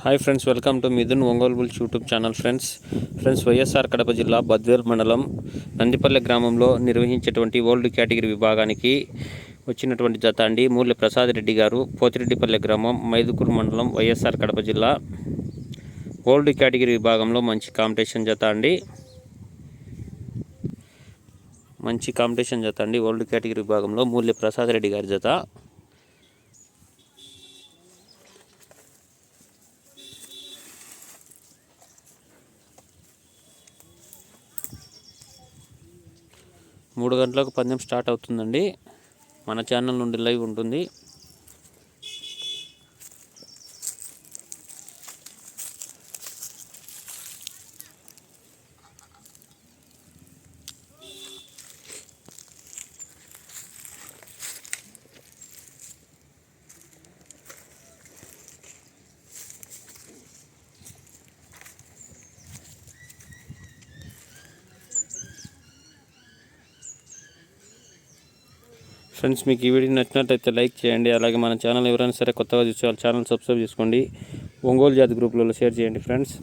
Hi friends welcome to Mithun Ongole bulls YouTube channel friends. Friends YSR Kadapa జిల్లా బద్వేల్ మండలం నందిపల్లె గ్రామంలో నిర్వహించేటువంటి old category విభాగానికి వచ్చినటువంటి జత అండి. మూల్య ప్రసాద్ రెడ్డి గారు పోతిరెడ్డిపల్లె గ్రామం మైదుకూరు మండలం వైఎస్ఆర్ కడప జిల్లా. ఓల్డ్ కేటగిరీ విభాగంలో మంచి కాంపిటీషన్ జత అండి. మంచి కాంపిటీషన్ జత అండి ఓల్డ్ కేటగిరీ విభాగంలో మూల్య ప్రసాద్ రెడ్డి గారి జత. మూడు గంటలకు పందెం స్టార్ట్ అవుతుందండి. మన ఛానల్ నుండి లైవ్ ఉంటుంది. ఫ్రెండ్స్ మీకు ఈ వీడియో నచ్చినట్లయితే లైక్ చేయండి. అలాగే మన ఛానల్ ఎవరైనా సరే కొత్తగా చూసే వాళ్ళ ఛానల్ సబ్స్క్రైబ్ చేసుకోండి. ఒంగోలు జాతి గ్రూపులలో షేర్ చేయండి ఫ్రెండ్స్.